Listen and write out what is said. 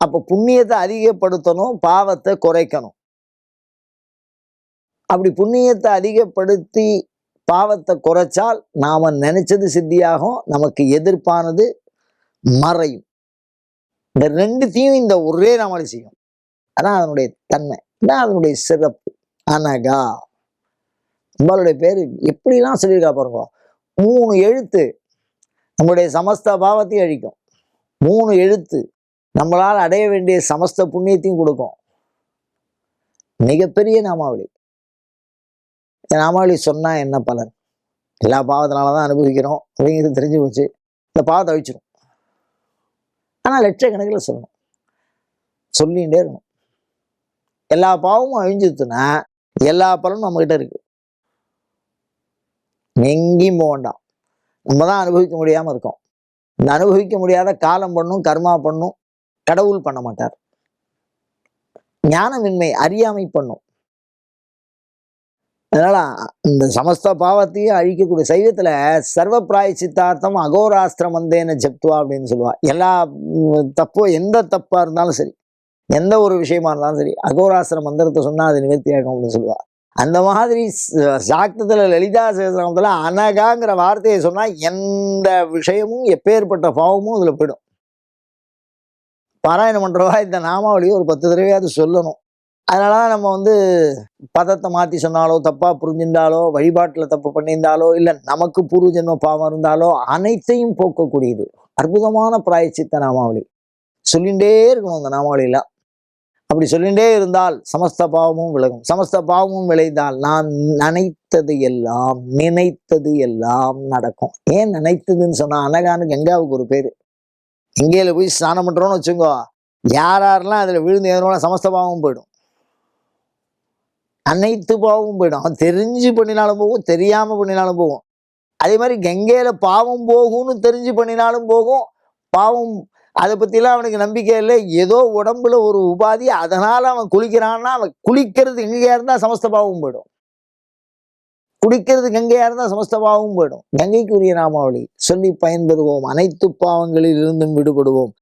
அப்போ புண்ணியத்தை அதிகப்படுத்தணும் பாவத்தை குறைக்கணும். அப்படி புண்ணியத்தை அதிகப்படுத்தி பாவத்தை குறைச்சால் நாம் நினைச்சது சித்தியாகும் நமக்கு எதிர்ப்பானது மறையும். இந்த ரெண்டுத்தையும் இந்த ஒரே நாமாளி செய்யும் அதான் அதனுடைய தன்மை அதான் அதனுடைய சிறப்பு. அனகா. நம்மளுடைய பேர் எப்படிலாம் சொல்லியிருக்கா பாருங்க. மூணு எழுத்து நம்முடைய சமஸ்த பாவத்தையும் அழிக்கும். மூணு எழுத்து. நம்மளால் அடைய வேண்டிய சமஸ்த புண்ணியத்தையும் கொடுக்கும். மிகப்பெரிய நாமாவளி. இந்த நாமாவளி சொன்னால் என்ன பலன்? எல்லா பாவத்தினால தான் அனுபவிக்கிறோம். அப்படிங்கிறது தெரிஞ்சு போச்சு. இந்த பாவத்தை அழிச்சிடும் ஆனால் லட்சக்கணக்கில் சொல்லணும். சொல்லிகிட்டே இருக்கணும். எல்லா பாவமும் அழிஞ்சிருச்சுன்னா எல்லா பலனும் நம்மகிட்ட இருக்கு. எங்கேயும் போக வேண்டாம். நம்ம தான் அனுபவிக்க முடியாமல் இருக்கோம். இந்த அனுபவிக்க முடியாத காலம் பண்ணும் கர்மா பண்ணும் கடவுள் பண்ண மாட்டார். ஞானமின்மை அறியாமை பண்ணும். அதனால இந்த சமஸ்த பாவத்தையும் அழிக்கக்கூடிய சைவத்துல சர்வ பிராய சித்தார்த்தம் அகோராஸ்திரம் வந்தேன்னு ஜப்துவா அப்படின்னு சொல்லுவா. எல்லா தப்போ எந்த தப்பா இருந்தாலும் சரி எந்த ஒரு விஷயமா இருந்தாலும் சரி அகோராஸ்திர மந்திரத்தை சொன்னா அது நிவர்த்தி ஆகும் அப்படின்னு சொல்லுவா. அந்த மாதிரி சாக்தத்துல லலிதா சேகரத்துல அனகாங்கிற வார்த்தையை சொன்னா எந்த விஷயமும் எப்பேற்பட்ட பாவமும் அதுல போயிடும். பாராயணம் பண்ணுறவா இந்த நாமாவளியை ஒரு பத்து தடவையாவது சொல்லணும். அதனாலதான் நம்ம வந்து பதத்தை மாற்றி சொன்னாலோ தப்பாக புரிஞ்சிருந்தாலோ வழிபாட்டில் தப்பு பண்ணியிருந்தாலோ இல்லை நமக்கு பூர்வ ஜென்ம பாவம் இருந்தாலோ அனைத்தையும் போக்கக்கூடியது. அற்புதமான பிராயச்சித்த நாமாவளி. சொல்லிகிட்டே இருக்கணும் அந்த நாமாவளியெல்லாம் அப்படி சொல்லிகிட்டே இருந்தால் சமஸ்த பாவமும் விலகும். சமஸ்த பாவமும் விளைந்தால் நான் நினைத்தது எல்லாம் நினைத்தது எல்லாம் நடக்கும். ஏன் நினைத்ததுன்னு சொன்னால் அனகானு கங்காவுக்கு ஒரு பேர்? கங்கையில் போய் ஸ்நானம் பண்ணுறோன்னு வச்சுக்கோ யார் யாரெல்லாம் அதில் விழுந்து ஏறோம் சமஸ்த பாவமும் போயிடும். அனைத்து பாவமும் போயிடும். அவன் தெரிஞ்சு பண்ணினாலும் போகும் தெரியாமல் பண்ணினாலும் போகும். அதே மாதிரி கங்கையில் பாவம் போகும்னு தெரிஞ்சு பண்ணினாலும் போகும். பாவம் அதை பற்றிலாம் அவனுக்கு நம்பிக்கை இல்லை. ஏதோ உடம்புல ஒரு உபாதி அதனால் அவன் குளிக்கிறான்னா அவன் குளிக்கிறது எங்கேயா இருந்தால் சமஸ்தபாவும் போயிடும். குடிக்கிறது கங்கையா இருந்தா சமஸ்த பாவமும் போயிடும். கங்கைக்குரிய நாமாவளி. சொல்லி பயன்பெறுவோம். அனைத்து பாவங்களில் இருந்தும் விடுபடுவோம்.